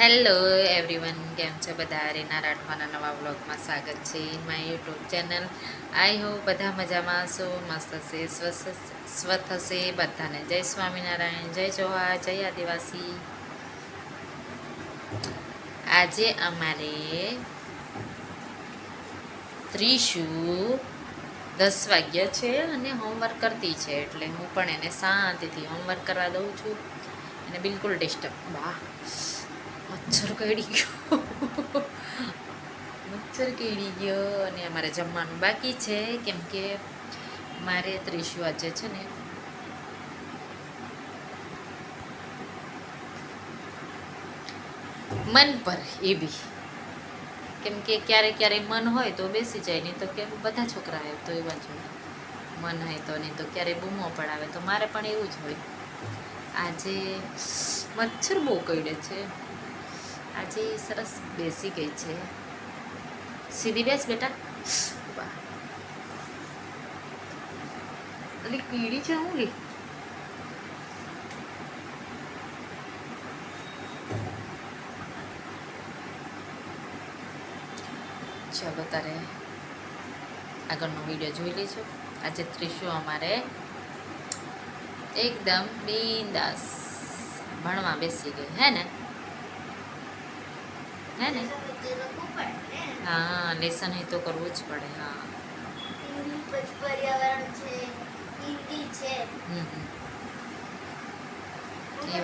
Hello everyone, કેમ છે બધા? રીના રાઠવાના નવા વ્લોગમાં સ્વાગત છે my YouTube channel. I hope બધા મજામાં હશો, મસ્ત હશે, સ્વસ્થ સ્વસ્થ હશે બધાને. જય સ્વામિનારાયણ, જય ચૌહા જય આદિવાસી. આજે અમારે ત્રીસુ દસ વાગ્યા છે અને હોમવર્ક કરતી છે, એટલે હું પણ એને શાંતિથી હોમવર્ક કરવા દઉં છું. અને બિલકુલ ડિસ્ટર્બ વાહ. મચ્છર કરડી ગયો. મચ્છર કરડી ગયો અને અમારે જમવાનું બાકી છે. કેમ કે મારે ત્રીસ વાજે છે ને. મન પર એ બી. કેમ કે ક્યારેક ક્યારેક મન હોય તો બેસી જાય, નહીં તો કે બધા છોકરા હોય તો એવા જ હોય. મન હોય તો, નહીં તો ક્યારેય બૂમો પડાવે. તો મારે પણ એવું જ હોય. આજે મચ્છર બહુ કરડે છે. આજે સરસ બેસી ગઈ છે. સીધી બેસ બેટા. અલી કીડી છે હું લી? ચલો તારે આગળનો વીડિયો જોઈ લેજો. આજે ત્રીસો અમારે એકદમ બિંદાસ ભણવા બેસી ગઈ, હે ને? હે ને? હા લેસન એ તો કરવું જ પડે હા. પર્યાવરણ છે હિન્દી છે હમ હમ. હું હે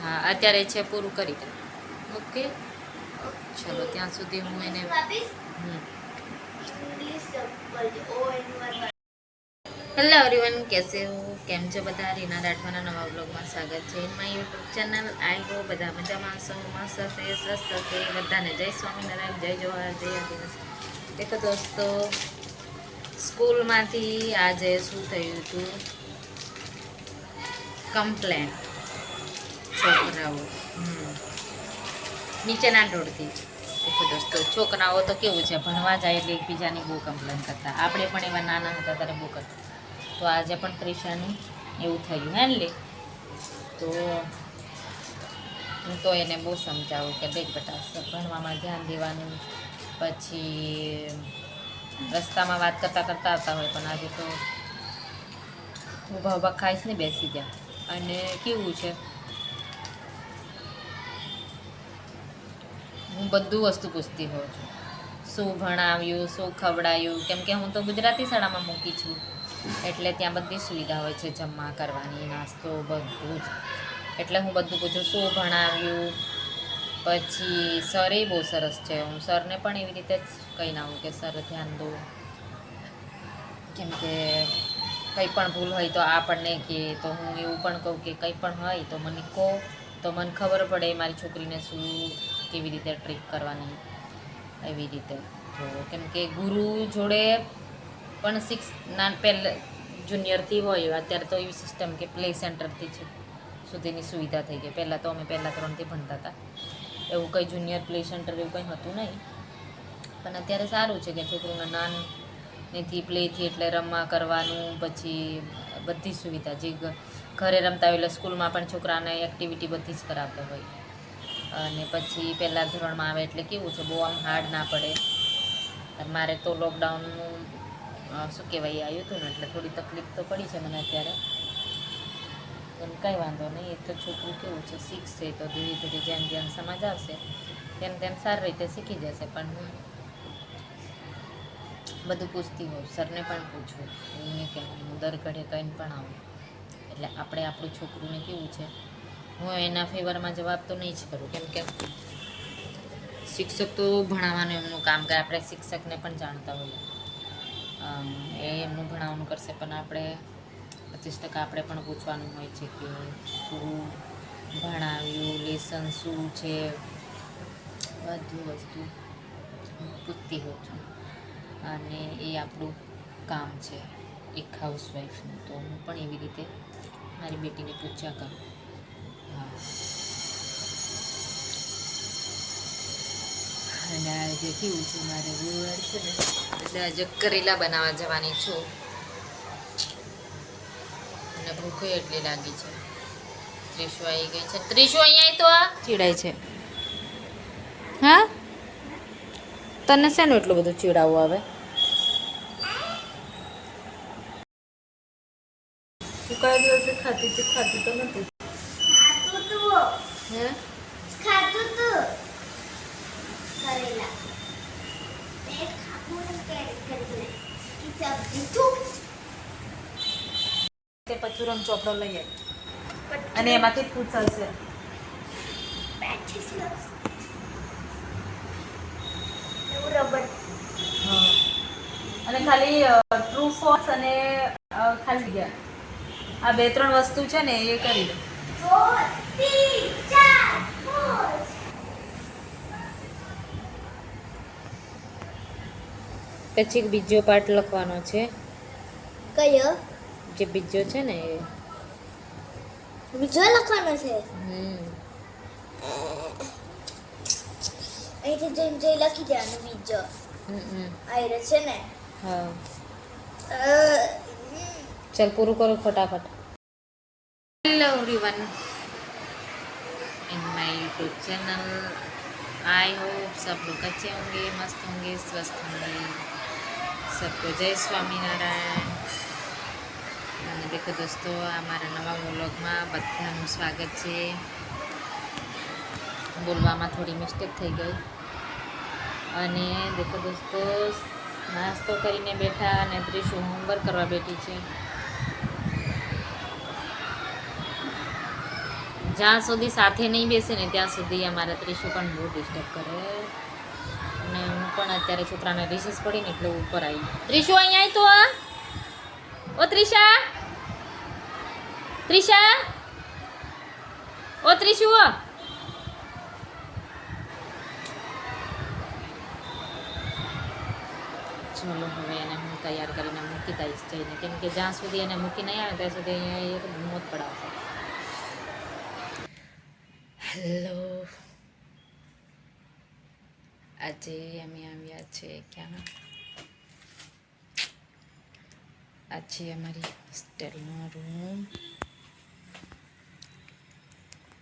હા અત્યારે છે પૂરું કરી દે. ઓકે? ચલો ત્યાં સુધી હું એન હેલો એવરીવન કેસે હો? કેમ છો બધા? રીના રાઠવાના નવા બ્લોગમાં સ્વાગત છે. માય યુટ્યુબ ચેનલ આઈ બધા મજામાં છો મસ્ત હશે, સ્વસ્થ હશે? બધાને જય સ્વામિનારાયણ, જય જવાહર જય આદિવાસી. દેખો દોસ્તો, સ્કૂલમાંથી આજે શું થયું હતું? કમ્પ્લેન. છોકરાઓ. નીચેના ઢોળથી દેખો દોસ્તો, છોકરાઓ તો કેવું છે, ભણવા જાય એટલે એકબીજાની બહુ કમ્પ્લેન કરતા. આપણે પણ એવા નાના હતા ત્યારે બહુ કરતા. તો આજે પણ ત્રિશાનું એવું થયું, હે લે? તો હું તો એને બહુ સમજાવું કે દેખ બેટા, ભણવામાં ધ્યાન દેવાનું, પછી રસ્તામાં વાત કરતાં કરતાં આવતા હોય, પણ આજે તો ઊભા ઊભા ખાઈશ ને બેસી ગયા અને કેવું છે? હું બધું વસ્તુ પૂછતી હોઉં છું. શું ભણાવ્યું, શું ખવડાયું કેમ કે હું તો ગુજરાતી શાળામાં મૂકી છું. એટલે ત્યાં બધી સુવિધા હોય છે, જમવા, કરવાની, નાસ્તો, બધું જ. એટલે હું બધું પૂછું, શું ભણાવ્યું? પછી સર બહુ સરસ છે. હું સરને પણ એવી રીતે જ કહીને આવું કે, સર, ધ્યાન દો. કેમ કે કંઈ પણ ભૂલ હોય તો આપણને કે, તો હું એવું પણ કહું કે, કંઈ પણ હોય તો મને કહો. તો મને ખબર પડે મારી છોકરીને શું કેવી રીતે ટ્રીટ કરવાની એવી રીતે. તો કેમ કે ગુરુ જોડે પણ સિક્સ ના પહેલે જુનિયરથી હોય અત્યારે તો એવી સિસ્ટમ કે પ્લે સેન્ટરથી છે સુધીની સુવિધા થઈ ગઈ. પહેલાં તો અમે પહેલાં ધોરણથી ભણતા હતા. એવું કંઈ જુનિયર પ્લે સેન્ટર એવું કંઈ હતું નહીં. પણ અત્યારે સારું છે કે છોકરુંના નાનીથી પ્લેથી એટલે રમવા કરવાનું, પછી બધી સુવિધા. જે ઘરે રમતા હોય એટલે સ્કૂલમાં પણ છોકરાને એક્ટિવિટી બધી જ કરાવતા હોય. અને પછી પહેલાં ધોરણમાં આવે એટલે કેવું છે, બહુ આમ હાર્ડ ના પડે. મારે તો લોકડાઉનનું શું કહેવાય આવ્યું હતું ને, એટલે થોડી તકલીફ તો પડી છે મને અત્યારે. પણ કંઈ વાંધો નહીં એ તો છોકરું કેવું છે, શીખશે તો ધીરે ધીરે જેમ જેમ સમજ આવશે, તેમ તેમ સારી રીતે શીખી જશે. પણ હું બધું પૂછતી હોઉં, સરને પણ પૂછું એમને કહેવું હું દર ઘડે કંઈ પણ આવું. એટલે આપણે આપણું છોકરુંને કેવું છે, હું એના ફેવરમાં જવાબ તો નહીં જ કરું, કેમ કે શિક્ષક તો ભણાવવાનું એમનું કામ કરે, આપણે શિક્ષકને પણ જાણતા હોઈએ. એ એમનું ભણાવવાનું કરશે, પણ આપણે પચીસ ટકા આપણે પણ પૂછવાનું હોય છે કે શું ભણાવ્યું લેસન શું છે? બધું વસ્તુ પૂછતી હોઉં છું. અને એ આપણું કામ છે, એક હાઉસવાઈફનું તો હું પણ એવી રીતે મારી બેટીને પૂછ્યા કરું. હા. અને આજે કેવું છે મારે ગુરુવાર છે ને એટલે આજે કરેલા બનાવવા જવાની છું. અને ભૂખ એટલી લાગી છે. ત્રીસો આવી ગઈ છે. ત્રીસો અહીંયા તો આ? ચીડાય છે. હા? તને શેનું એટલું બધું ચીડાવવું આવે? કયા દિવસે ખાતી ખાતી તો નથી. ખાતું તું. હે? ખાતું તું. સબ્જી તે પચુરમ ચોપડો લઈ આય અને એમાંથી પૂછાશે. અને ખાલી ટ્રુ ફોર્સ અને ખાલી ગયા આ બે ત્રણ વસ્તુ છે ને એ કરી દો પછી એક બીજો પાર્ટ લખવાનો છે કયો જે બીજો છે ને એ બીજો લખવાનો છે હમ અહીંથી જઈને જઈ લખી દેવાનું બીજો હમ, હમ. આયરો છે ને હા અ, चल पूरू करो फटाफट hello everyone in my YouTube channel I hope सब लोग अच्छे होंगे मस्त होंगे स्वस्थ होंगे सबको जय સ્વામિનારાયણ અને દેખો દોસ્તો આ મારા નવા વ્લોગમાં બધાનું સ્વાગત છે બોલવામાં થોડી મિસ્ટેક થઈ ગઈ અને દેખો દોસ્તો નાસ્તો કરીને બેઠા અને ત્રીસું હોમવર્ક કરવા બેઠી છે જ્યાં સુધી સાથે નહીં બેસે ને ત્યાં સુધી અમારા ત્રીસું પણ બહુ ડિસ્ટર્બ કરે અને હું પણ અત્યારે છોકરાને રિસેસ પડીને એટલે ઉપર આવી. ત્રીસુ અહીંયા તો આ ઓ ત્રિષા ત્રિષા ઓ ત્રિશુ ચલો હવે એને હું તૈયાર કરીને મૂકી દઈશ જઈને. કેમ કે જ્યાં સુધી એને મૂકી નહીં આવે, ત્યાં સુધી અહીંયા એક મોત પડાવશે. હેલો આજે અમે આવ્યા છે ક્યાં આ છે અમારી હોસ્ટેલનો રૂમ